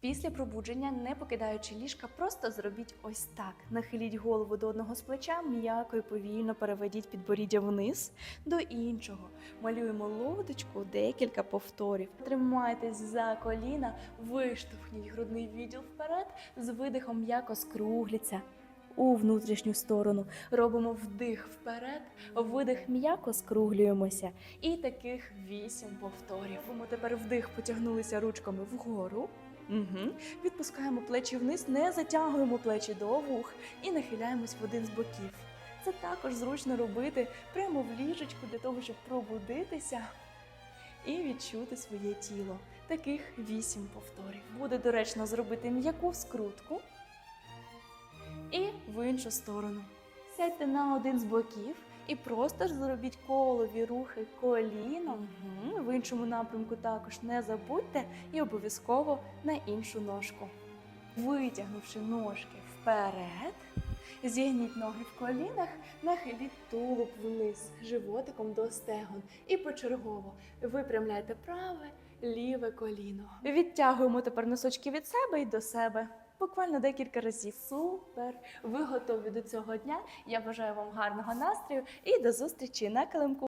Після пробудження, не покидаючи ліжка, просто зробіть ось так. Нахиліть голову до одного з плеча, м'яко і повільно переведіть підборіддя вниз до іншого. Малюємо лодочку, декілька повторів. Тримайтесь за коліна, виштовхніть грудний відділ вперед, з видихом м'яко скругляться у внутрішню сторону. Робимо вдих вперед, видих м'яко скруглюємося. І таких вісім повторів. Робимо тепер вдих, потягнулися ручками вгору. Угу. Відпускаємо плечі вниз, не затягуємо плечі до вух і нахиляємось в один з боків. Це також зручно робити прямо в ліжечку для того, щоб пробудитися і відчути своє тіло. Таких вісім повторів. Буде доречно зробити м'яку скрутку і в іншу сторону. Сядьте на один з боків і просто ж зробіть колові рухи коліном. Угу. В іншому напрямку також не забудьте і обов'язково на іншу ножку. Витягнувши ножки вперед, зігніть ноги в колінах, нахиліть тулуб вниз, животиком до стегон. І почергово випрямляйте праве, ліве коліно. Відтягуємо тепер носочки від себе і до себе. Буквально декілька разів. Супер! Ви готові до цього дня. Я бажаю вам гарного настрою і до зустрічі на килимку.